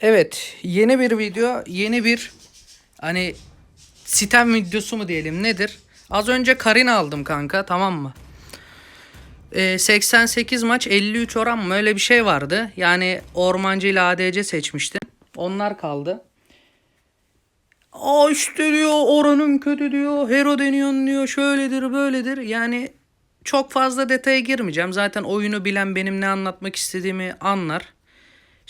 Evet, yeni bir video, yeni bir hani sitem videosu mu diyelim nedir? Az önce Karina aldım kanka tamam mı? Ee, 88 maç 53 oran mı öyle bir şey vardı. Yani Ormancı ile ADC seçmiştim. Onlar kaldı. Aa işte diyor oranın kötü diyor. Hero deniyorsun diyor. Şöyledir böyledir. Yani çok fazla detaya girmeyeceğim. Zaten oyunu bilen benim ne anlatmak istediğimi anlar.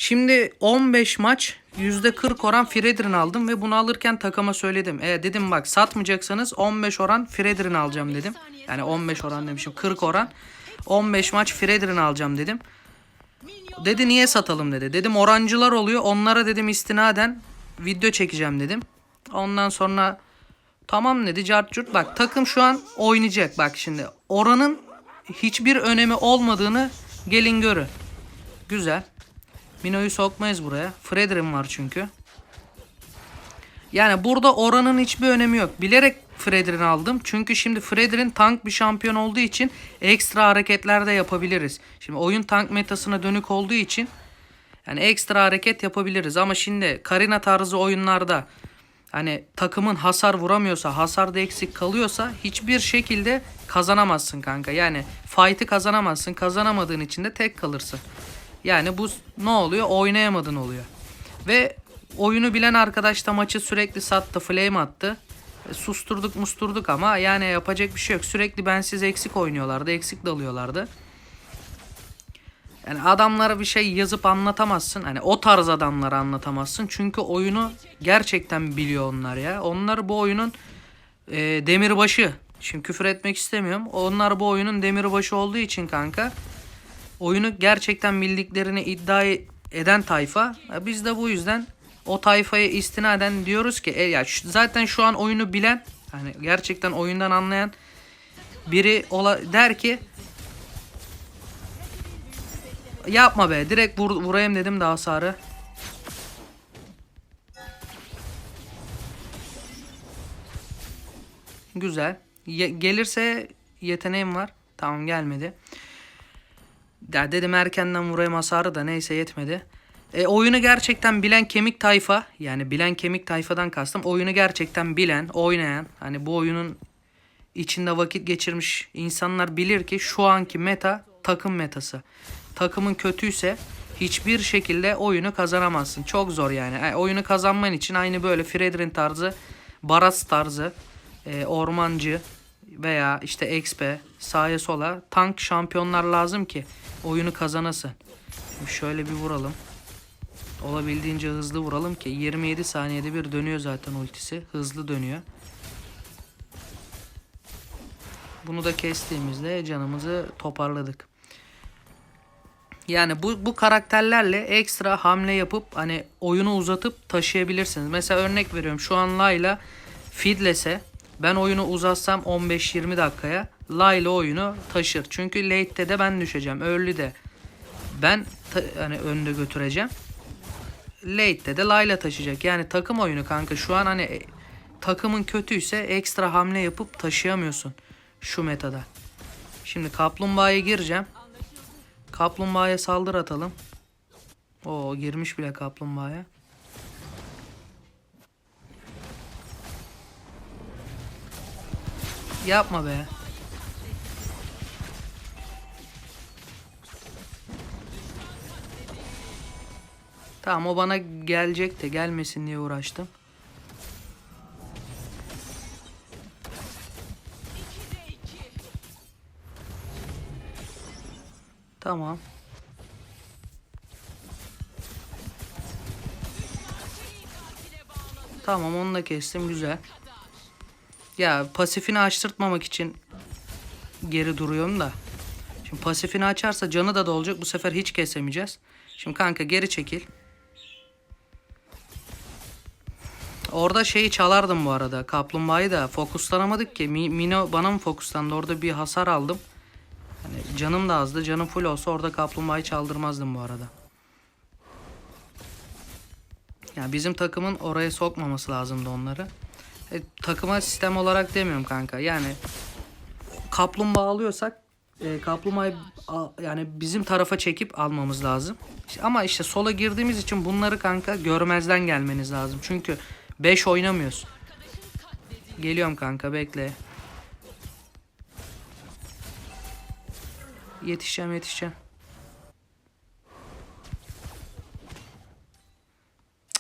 Şimdi 15 maç %40 oran Fredrin aldım ve bunu alırken takıma söyledim. E dedim bak satmayacaksanız 15 oran Fredrin alacağım dedim. Yani 15 oran demişim 40 oran. 15 maç Fredrin alacağım dedim. Dedi niye satalım dedi. Dedim orancılar oluyor. Onlara dedim istinaden video çekeceğim dedim. Ondan sonra tamam dedi cart curt. Bak takım şu an oynayacak bak şimdi. Oranın hiçbir önemi olmadığını gelin görün. Güzel. Mino'yu sokmayız buraya. Fredrin var çünkü. Yani burada oranın hiçbir önemi yok. Bilerek Fredrin aldım. Çünkü şimdi Fredrin tank bir şampiyon olduğu için ekstra hareketler de yapabiliriz. Şimdi oyun tank metasına dönük olduğu için yani ekstra hareket yapabiliriz. Ama şimdi Karina tarzı oyunlarda hani takımın hasar vuramıyorsa, hasarda eksik kalıyorsa hiçbir şekilde kazanamazsın kanka. Yani fight'ı kazanamazsın. Kazanamadığın için de tek kalırsın. Yani bu ne oluyor? Oynayamadın oluyor. Ve oyunu bilen arkadaş da maçı sürekli sattı, flame attı. E, susturduk musturduk ama yani yapacak bir şey yok. Sürekli bensiz eksik oynuyorlardı, eksik dalıyorlardı. Yani adamlara bir şey yazıp anlatamazsın. Hani o tarz adamlara anlatamazsın. Çünkü oyunu gerçekten biliyor onlar ya. Onlar bu oyunun e, demirbaşı. Şimdi küfür etmek istemiyorum. Onlar bu oyunun demirbaşı olduğu için kanka oyunu gerçekten bildiklerini iddia eden tayfa. Biz de bu yüzden o tayfaya istinaden diyoruz ki e, ya zaten şu an oyunu bilen hani gerçekten oyundan anlayan biri ola, der ki yapma be direkt vur, vurayım dedim de hasarı. Güzel. Ye- gelirse yeteneğim var. Tamam gelmedi. Ya dedim erkenden vurayım hasarı da neyse yetmedi. E, oyunu gerçekten bilen kemik tayfa yani bilen kemik tayfadan kastım oyunu gerçekten bilen, oynayan hani bu oyunun içinde vakit geçirmiş insanlar bilir ki şu anki meta takım metası. Takımın kötüyse hiçbir şekilde oyunu kazanamazsın. Çok zor yani. E, oyunu kazanman için aynı böyle Fredrin tarzı, Baras tarzı, e, Ormancı veya işte XP sağa sola tank şampiyonlar lazım ki oyunu kazanasın. Şöyle bir vuralım. Olabildiğince hızlı vuralım ki 27 saniyede bir dönüyor zaten ultisi. Hızlı dönüyor. Bunu da kestiğimizde canımızı toparladık. Yani bu bu karakterlerle ekstra hamle yapıp hani oyunu uzatıp taşıyabilirsiniz. Mesela örnek veriyorum şu an Layla feedlese ben oyunu uzatsam 15-20 dakikaya Layla oyunu taşır. Çünkü late'de de ben düşeceğim. Early'de ben hani önde götüreceğim. Late'de de Layla taşıyacak. Yani takım oyunu kanka şu an hani e, takımın kötüyse ekstra hamle yapıp taşıyamıyorsun şu metada. Şimdi kaplumbağaya gireceğim. Kaplumbağaya saldır atalım. Oo girmiş bile kaplumbağaya. Yapma be. Tamam o bana gelecek de gelmesin diye uğraştım. Tamam. Tamam onu da kestim güzel. Ya pasifini açtırtmamak için geri duruyorum da. Şimdi pasifini açarsa canı da dolacak. Bu sefer hiç kesemeyeceğiz. Şimdi kanka geri çekil. Orada şeyi çalardım bu arada. Kaplumbağayı da fokuslanamadık ki. Mi- Mino bana mı fokuslandı? Orada bir hasar aldım. Hani canım da azdı. Canım full olsa orada kaplumbağayı çaldırmazdım bu arada. Ya bizim takımın oraya sokmaması lazımdı onları. E, takıma sistem olarak demiyorum kanka. Yani kaplumbağa alıyorsak e, kaplumbağayı yani bizim tarafa çekip almamız lazım. Ama işte sola girdiğimiz için bunları kanka görmezden gelmeniz lazım. Çünkü 5 oynamıyoruz. Geliyorum kanka bekle. Yetişeceğim yetişeceğim.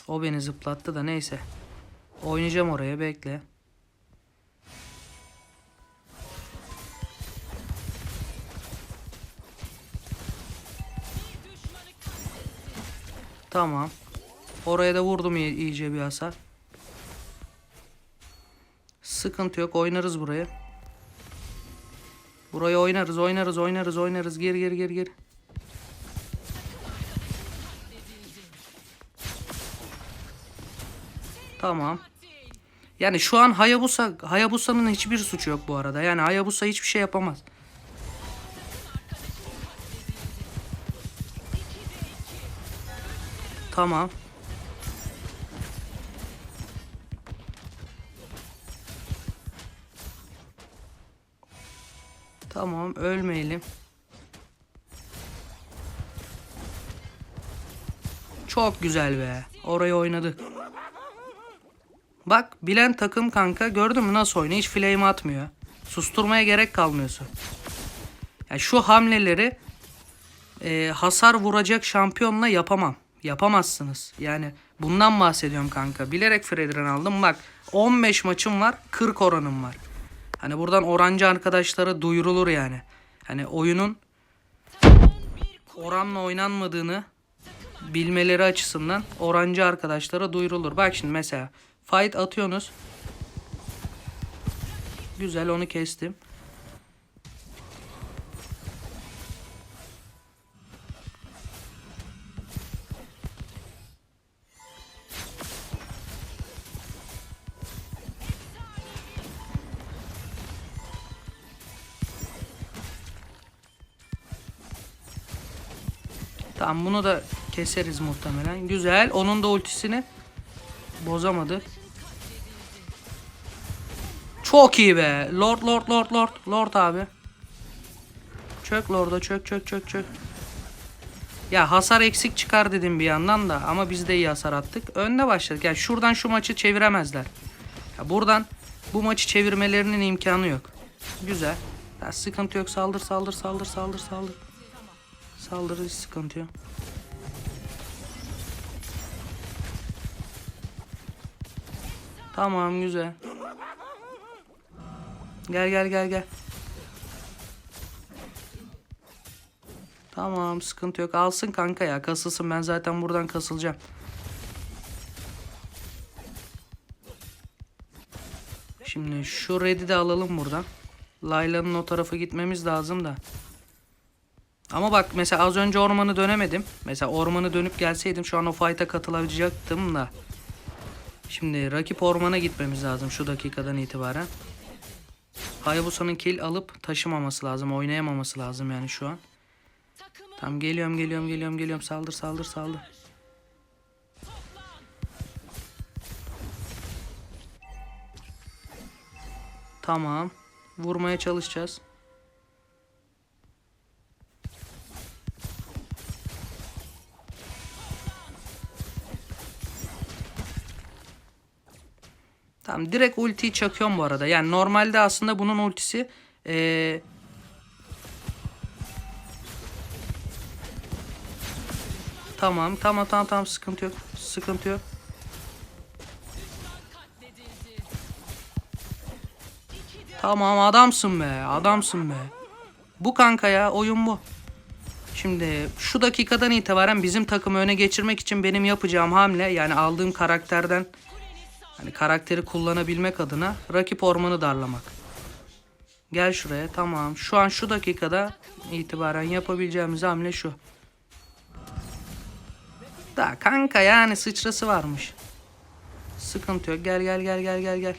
O beni zıplattı da neyse. Oynayacağım oraya bekle. Tamam. Oraya da vurdum iy- iyice bir hasar. Sıkıntı yok oynarız burayı. Burayı oynarız oynarız oynarız oynarız. Gir gir gir gir. Tamam. Yani şu an Hayabusa Hayabusa'nın hiçbir suçu yok bu arada. Yani Hayabusa hiçbir şey yapamaz. Tamam. Tamam ölmeyelim. Çok güzel be. Orayı oynadık. Bak bilen takım kanka gördün mü nasıl oynuyor? Hiç flame atmıyor. Susturmaya gerek kalmıyorsun. Yani şu hamleleri e, hasar vuracak şampiyonla yapamam. Yapamazsınız. Yani bundan bahsediyorum kanka. Bilerek Fredren aldım. Bak 15 maçım var 40 oranım var. Hani buradan orancı arkadaşlara duyurulur yani. Hani oyunun oranla oynanmadığını bilmeleri açısından orancı arkadaşlara duyurulur. Bak şimdi mesela fight atıyorsunuz. Güzel onu kestim. Tamam bunu da keseriz muhtemelen. Güzel. Onun da ultisini bozamadı. Çok iyi be. Lord Lord Lord Lord. Lord abi. Çök Lord'a çök çök çök çök. Ya hasar eksik çıkar dedim bir yandan da ama biz de iyi hasar attık. Önde başladık. Yani şuradan şu maçı çeviremezler. Ya buradan bu maçı çevirmelerinin imkanı yok. Güzel. Ya sıkıntı yok. Saldır saldır saldır saldır saldır. Saldırı hiç sıkıntı yok. Tamam güzel. Gel gel gel gel. Tamam sıkıntı yok. Alsın kanka ya. Kasılsın. Ben zaten buradan kasılacağım. Şimdi şu red'i de alalım buradan. Layla'nın o tarafa gitmemiz lazım da. Ama bak mesela az önce ormanı dönemedim. Mesela ormanı dönüp gelseydim şu an o fight'a katılacaktım da. Şimdi rakip ormana gitmemiz lazım şu dakikadan itibaren. Hayabusa'nın kill alıp taşımaması lazım. Oynayamaması lazım yani şu an. Tamam geliyorum geliyorum geliyorum geliyorum. Saldır saldır saldır. Tamam. Vurmaya çalışacağız. Tamam direkt ultiyi çakıyorum bu arada. Yani normalde aslında bunun ultisi eee Tamam tamam tamam tamam sıkıntı yok. Sıkıntı yok. Tamam adamsın be adamsın be. Bu kanka ya oyun bu. Şimdi şu dakikadan itibaren bizim takımı öne geçirmek için benim yapacağım hamle yani aldığım karakterden hani karakteri kullanabilmek adına rakip ormanı darlamak. Gel şuraya tamam. Şu an şu dakikada itibaren yapabileceğimiz hamle şu. Da kanka yani sıçrası varmış. Sıkıntı yok. Gel gel gel gel gel gel.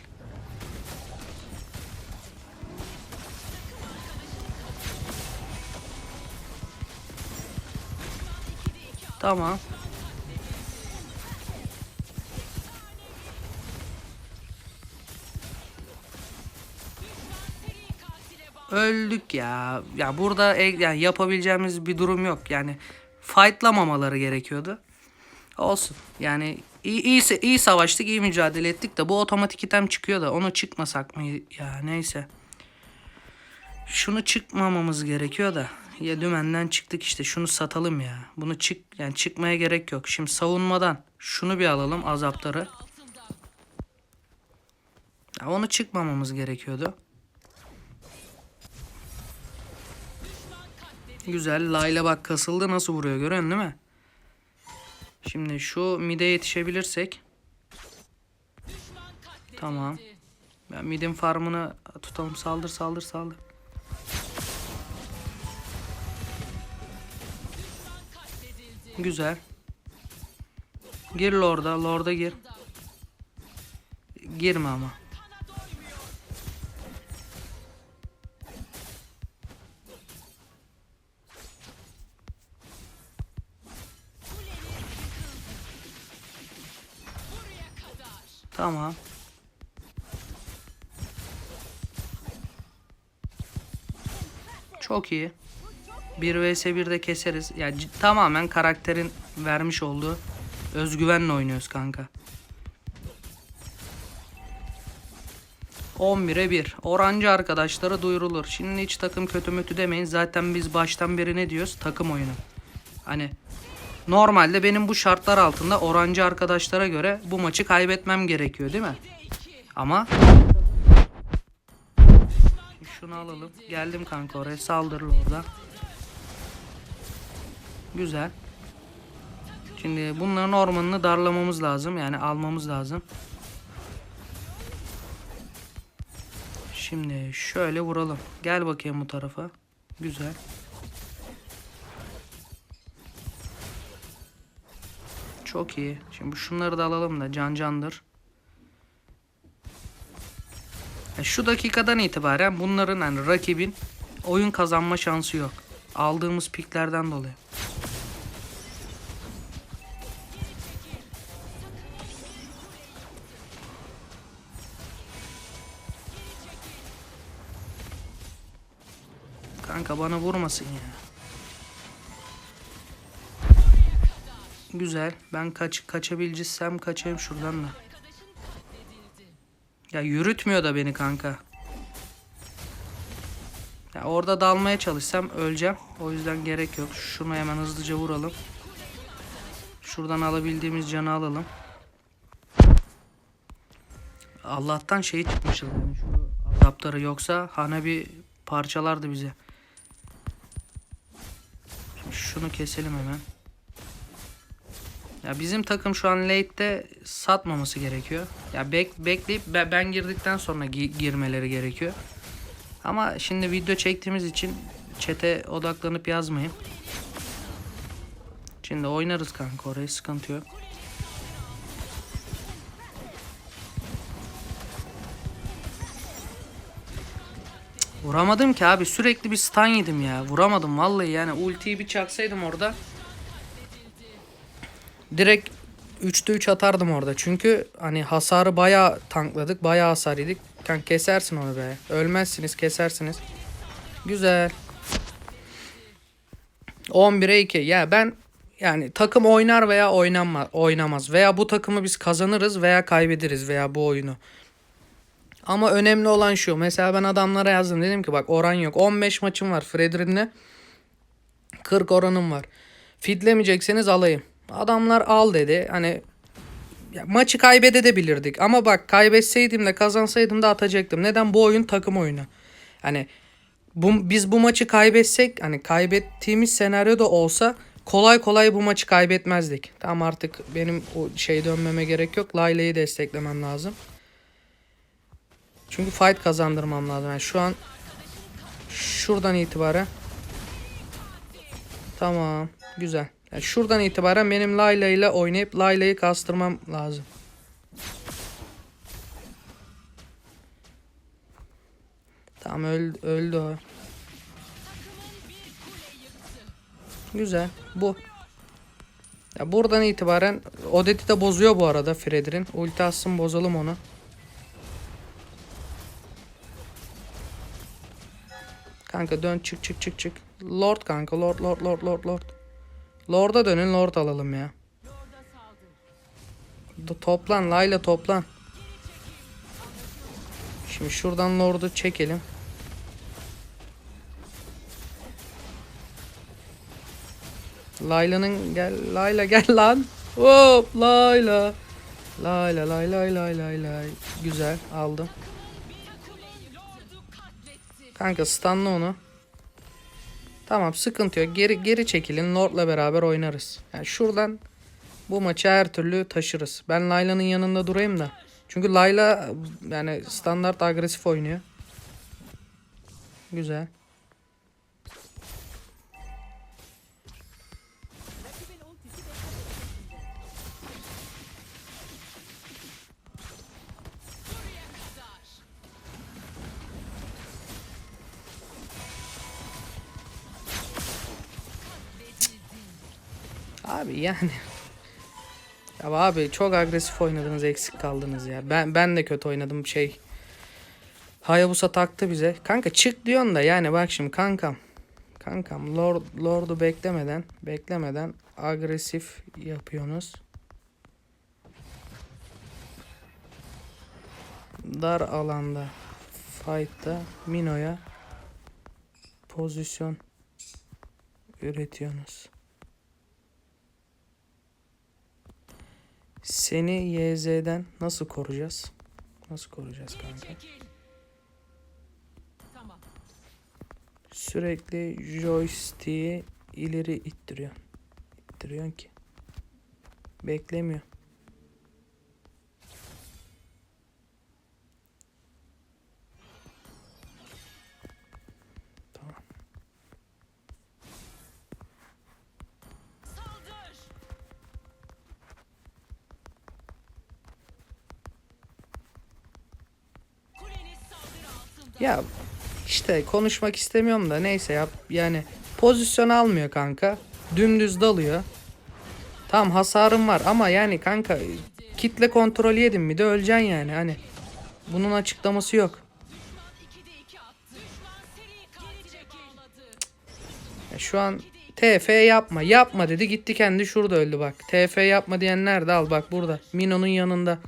Tamam. Öldük ya. Ya burada e- yani yapabileceğimiz bir durum yok. Yani fightlamamaları gerekiyordu. Olsun. Yani iyi, iyi, iyi savaştık, iyi mücadele ettik de bu otomatik item çıkıyor da onu çıkmasak mı ya neyse. Şunu çıkmamamız gerekiyor da. Ya dümenden çıktık işte şunu satalım ya. Bunu çık yani çıkmaya gerek yok. Şimdi savunmadan şunu bir alalım azaptarı. Ya onu çıkmamamız gerekiyordu. Güzel. Layla bak kasıldı nasıl vuruyor görüyorsun değil mi? Şimdi şu mide yetişebilirsek. Tamam. Ben midin farmını tutalım. Saldır saldır saldır. Güzel. Gir Lord'a. Lord'a gir. Girme ama. Tamam. Çok iyi. 1 vs 1'de keseriz. Ya yani tamamen karakterin vermiş olduğu özgüvenle oynuyoruz kanka. 11'e 1. Orancı arkadaşlara duyurulur. Şimdi hiç takım kötü mütü demeyin. Zaten biz baştan beri ne diyoruz? Takım oyunu. Hani normalde benim bu şartlar altında orancı arkadaşlara göre bu maçı kaybetmem gerekiyor değil mi? Ama şunu alalım. Geldim kanka oraya saldırır orada. Güzel. Şimdi bunların ormanını darlamamız lazım. Yani almamız lazım. Şimdi şöyle vuralım. Gel bakayım bu tarafa. Güzel. Çok iyi. Şimdi şunları da alalım da can candır. Ya şu dakikadan itibaren bunların hani rakibin oyun kazanma şansı yok. Aldığımız piklerden dolayı. Kanka bana vurmasın ya. Güzel. Ben kaç kaçabileceksem kaçayım şuradan da. Ya yürütmüyor da beni kanka. Ya orada dalmaya çalışsam öleceğim. O yüzden gerek yok. Şunu hemen hızlıca vuralım. Şuradan alabildiğimiz canı alalım. Allah'tan şey çıkmışız yani şu adaptörü yoksa Hanabi parçalardı bize. Şunu keselim hemen. Ya bizim takım şu an late'de satmaması gerekiyor. Ya bek bekleyip be- ben girdikten sonra gi- girmeleri gerekiyor. Ama şimdi video çektiğimiz için çete odaklanıp yazmayın. Şimdi oynarız kanka oraya sıkıntı yok. Vuramadım ki abi sürekli bir stun yedim ya. Vuramadım vallahi yani ultiyi bir çaksaydım orada. Direkt 3'te 3 atardım orada. Çünkü hani hasarı bayağı tankladık. Bayağı hasar yedik. Kan kesersin onu be. Ölmezsiniz kesersiniz. Güzel. 11'e 2. Ya ben yani takım oynar veya oynanma, oynamaz. Veya bu takımı biz kazanırız veya kaybederiz veya bu oyunu. Ama önemli olan şu. Mesela ben adamlara yazdım. Dedim ki bak oran yok. 15 maçım var Fredrin'le. 40 oranım var. Fitlemeyecekseniz alayım. Adamlar al dedi. Hani ya maçı kaybedebilirdik. Ama bak kaybetseydim de kazansaydım da atacaktım. Neden? Bu oyun takım oyunu. Hani bu, biz bu maçı kaybetsek hani kaybettiğimiz senaryoda olsa kolay kolay bu maçı kaybetmezdik. Tamam artık benim o şey dönmeme gerek yok. Layla'yı desteklemem lazım. Çünkü fight kazandırmam lazım. Yani şu an şuradan itibaren Tamam. Güzel. Yani şuradan itibaren benim Layla ile oynayıp Layla'yı kastırmam lazım. Tamam öldü, öldü o. Güzel. Bu. Ya buradan itibaren Odet'i de bozuyor bu arada Fredrin. Ulti atsın bozalım onu. Kanka dön çık çık çık çık. Lord kanka lord lord lord lord lord. Lord'a dönün lord alalım ya. Toplan Layla toplan. Şimdi şuradan lord'u çekelim. Layla'nın gel Layla gel lan. Hop Layla. Layla lay lay lay lay lay. Güzel aldım. Kanka stunla onu. Tamam sıkıntı yok. Geri geri çekilin. Lord'la beraber oynarız. Yani şuradan bu maçı her türlü taşırız. Ben Layla'nın yanında durayım da. Çünkü Layla yani standart agresif oynuyor. Güzel. Abi yani. Ya abi çok agresif oynadınız eksik kaldınız ya. Ben ben de kötü oynadım şey. Hayabusa taktı bize. Kanka çık diyorsun da yani bak şimdi kankam. Kankam Lord Lord'u beklemeden beklemeden agresif yapıyorsunuz. Dar alanda fight'ta Mino'ya pozisyon üretiyorsunuz. Seni YZ'den nasıl koruyacağız? Nasıl koruyacağız kanka? Sürekli joystick'i ileri ittiriyor. İttiriyorsun ki. Beklemiyor. Ya işte konuşmak istemiyorum da neyse yap. Yani pozisyon almıyor kanka. Dümdüz dalıyor. Tam hasarım var ama yani kanka kitle kontrol yedim mi de öleceksin yani hani. Bunun açıklaması yok. Düşman 2'de 2 attı. Düşman seri katile bağladı. Ya şu an TF yapma. Yapma dedi gitti kendi şurada öldü bak. TF yapma diyen nerede al bak burada. Mino'nun yanında.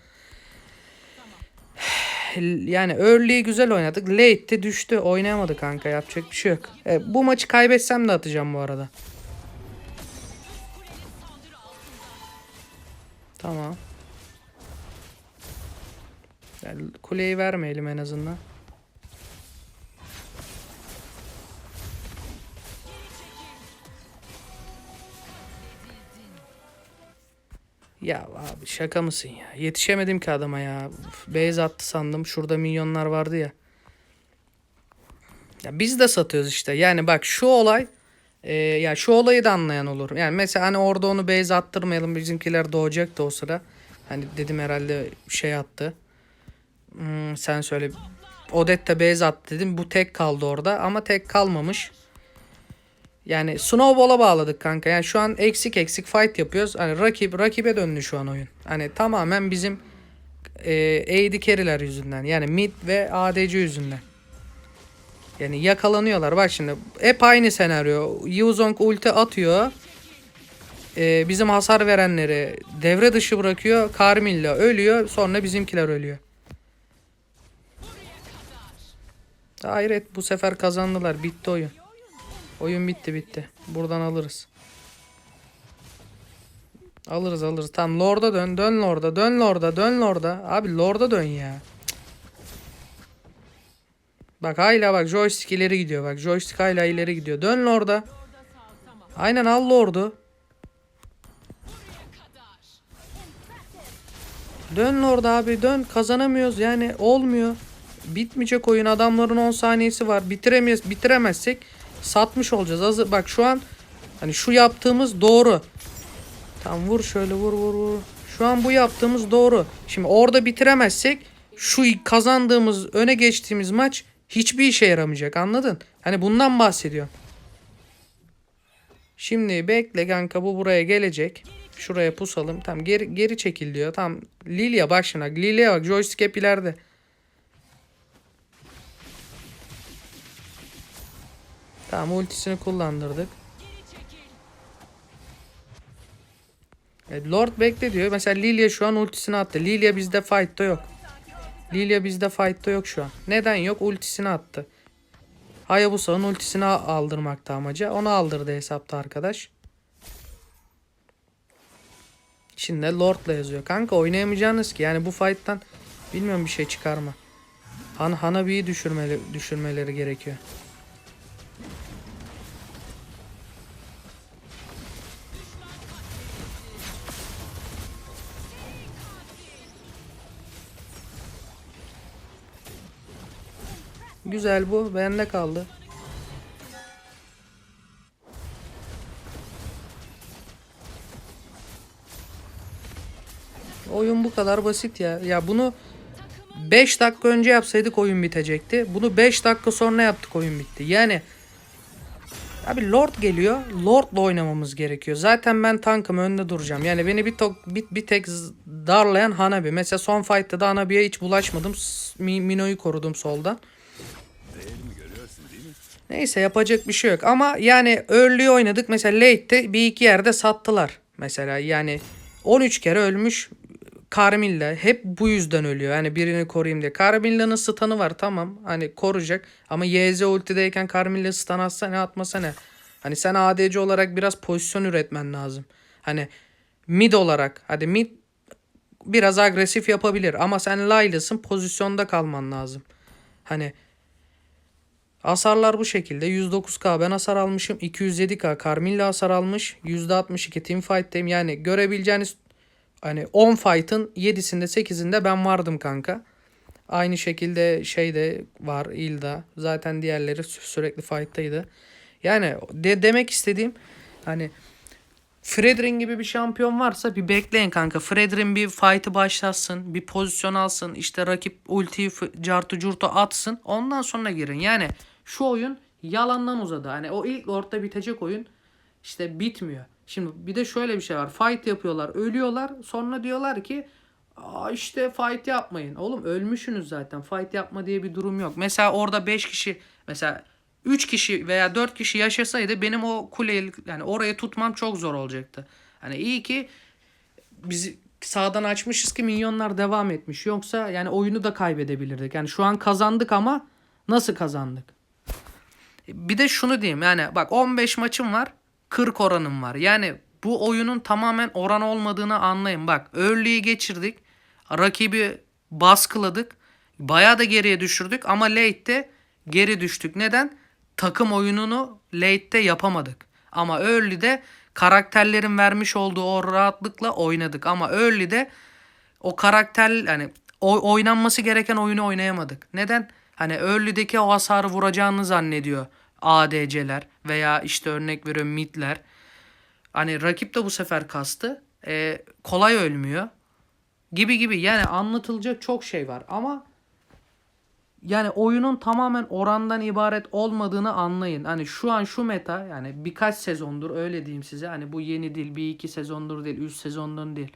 Yani early'yi güzel oynadık. Late'te düştü. Oynayamadı kanka. Yapacak bir şey yok. E, bu maçı kaybetsem de atacağım bu arada. Tamam. Yani kuleyi vermeyelim en azından. Ya abi şaka mısın ya? Yetişemedim ki adama ya. Beyaz attı sandım. Şurada milyonlar vardı ya. Ya biz de satıyoruz işte. Yani bak şu olay e, ya şu olayı da anlayan olur. Yani mesela hani orada onu base attırmayalım. Bizimkiler doğacaktı o sıra. Hani dedim herhalde şey attı. Hmm, sen söyle. Odette base attı dedim. Bu tek kaldı orada ama tek kalmamış. Yani snowball'a bağladık kanka. Yani şu an eksik eksik fight yapıyoruz. Hani rakip rakibe döndü şu an oyun. Hani tamamen bizim e, AD carry'ler yüzünden. Yani mid ve ADC yüzünden. Yani yakalanıyorlar. Bak şimdi hep aynı senaryo. Yuzong ulti atıyor. E, bizim hasar verenleri devre dışı bırakıyor. Carmilla ölüyor. Sonra bizimkiler ölüyor. Hayret bu sefer kazandılar. Bitti oyun. Oyun bitti bitti. Buradan alırız. Alırız alırız. Tamam Lord'a dön. Dön Lord'a. Dön Lord'a. Dön Lord'a. Abi Lord'a dön ya. Bak hala bak joystick ileri gidiyor. Bak joystick hala ileri gidiyor. Dön Lord'a. Aynen al Lord'u. Dön Lord'a abi dön. Kazanamıyoruz yani olmuyor. Bitmeyecek oyun. Adamların 10 saniyesi var. Bitiremeyiz. Bitiremezsek satmış olacağız. Hazır. Bak şu an hani şu yaptığımız doğru. Tamam vur şöyle vur vur vur. Şu an bu yaptığımız doğru. Şimdi orada bitiremezsek şu kazandığımız öne geçtiğimiz maç hiçbir işe yaramayacak anladın? Hani bundan bahsediyorum. Şimdi bekle kanka bu buraya gelecek. Şuraya pusalım. Tamam geri, geri çekil diyor. Tamam Lilia bak şimdi. bak. Lilia bak joystick hep ileride. Tamam ultisini kullandırdık. Geri çekil. E, Lord bekle diyor. Mesela Lilia şu an ultisini attı. Lilia bizde fight'ta yok. Lilia bizde fight'ta yok şu an. Neden yok? Ultisini attı. Hayabusa'nın ultisini aldırmakta amacı. Onu aldırdı hesapta arkadaş. Şimdi Lord'la yazıyor. Kanka oynayamayacağınız ki. Yani bu fight'tan bilmiyorum bir şey çıkarma. Han Hanabi'yi düşürmeli, düşürmeleri gerekiyor. Güzel bu. Bende kaldı. Oyun bu kadar basit ya. Ya bunu 5 dakika önce yapsaydık oyun bitecekti. Bunu 5 dakika sonra yaptık oyun bitti. Yani Abi Lord geliyor. Lord'la oynamamız gerekiyor. Zaten ben tankım önde duracağım. Yani beni bir, tok, bir, bir tek darlayan Hanabi. Mesela son fight'ta da Hanabi'ye hiç bulaşmadım. Mino'yu korudum soldan. Neyse yapacak bir şey yok. Ama yani early oynadık. Mesela late'te bir iki yerde sattılar. Mesela yani 13 kere ölmüş Carmilla. Hep bu yüzden ölüyor. Hani birini koruyayım diye. Carmilla'nın stun'ı var tamam. Hani koruyacak. Ama YZ ultideyken Carmilla stun atsa ne atmasa ne. Hani sen ADC olarak biraz pozisyon üretmen lazım. Hani mid olarak. Hadi mid biraz agresif yapabilir. Ama sen Layla'sın pozisyonda kalman lazım. Hani Hasarlar bu şekilde. 109k ben hasar almışım. 207k Carmilla hasar almış. %62 teamfight'teyim. Yani görebileceğiniz hani 10 fight'ın 7'sinde 8'inde ben vardım kanka. Aynı şekilde şey de var Ilda. Zaten diğerleri sü- sürekli fight'taydı. Yani de demek istediğim hani Fredrin gibi bir şampiyon varsa bir bekleyin kanka. Fredrin bir fight'ı başlatsın. Bir pozisyon alsın. işte rakip ultiyi cartu curtu atsın. Ondan sonra girin. Yani şu oyun yalandan uzadı. Hani o ilk lordda bitecek oyun işte bitmiyor. Şimdi bir de şöyle bir şey var. Fight yapıyorlar. Ölüyorlar. Sonra diyorlar ki Aa işte fight yapmayın. Oğlum ölmüşsünüz zaten. Fight yapma diye bir durum yok. Mesela orada 5 kişi mesela 3 kişi veya 4 kişi yaşasaydı benim o kuleyi yani orayı tutmam çok zor olacaktı. Hani iyi ki biz sağdan açmışız ki milyonlar devam etmiş. Yoksa yani oyunu da kaybedebilirdik. Yani şu an kazandık ama nasıl kazandık? Bir de şunu diyeyim yani bak 15 maçım var 40 oranım var. Yani bu oyunun tamamen oran olmadığını anlayın. Bak early'yi geçirdik. Rakibi baskıladık. Bayağı da geriye düşürdük ama late'de geri düştük. Neden? Takım oyununu late'de yapamadık. Ama early'de karakterlerin vermiş olduğu o rahatlıkla oynadık. Ama early'de o karakter hani o, oynanması gereken oyunu oynayamadık. Neden? Hani early'deki o hasarı vuracağını zannediyor ADC'ler veya işte örnek veriyorum midler. Hani rakip de bu sefer kastı. Ee, kolay ölmüyor. Gibi gibi yani anlatılacak çok şey var ama yani oyunun tamamen orandan ibaret olmadığını anlayın. Hani şu an şu meta yani birkaç sezondur öyle diyeyim size. Hani bu yeni değil bir iki sezondur değil üç sezondur değil.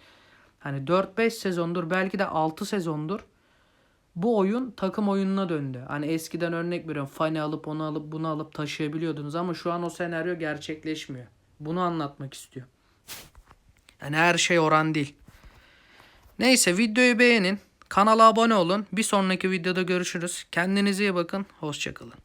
Hani 4-5 sezondur belki de 6 sezondur bu oyun takım oyununa döndü. Hani eskiden örnek veriyorum Fani alıp onu alıp bunu alıp taşıyabiliyordunuz ama şu an o senaryo gerçekleşmiyor. Bunu anlatmak istiyor. Yani her şey oran değil. Neyse videoyu beğenin. Kanala abone olun. Bir sonraki videoda görüşürüz. Kendinize iyi bakın. Hoşçakalın.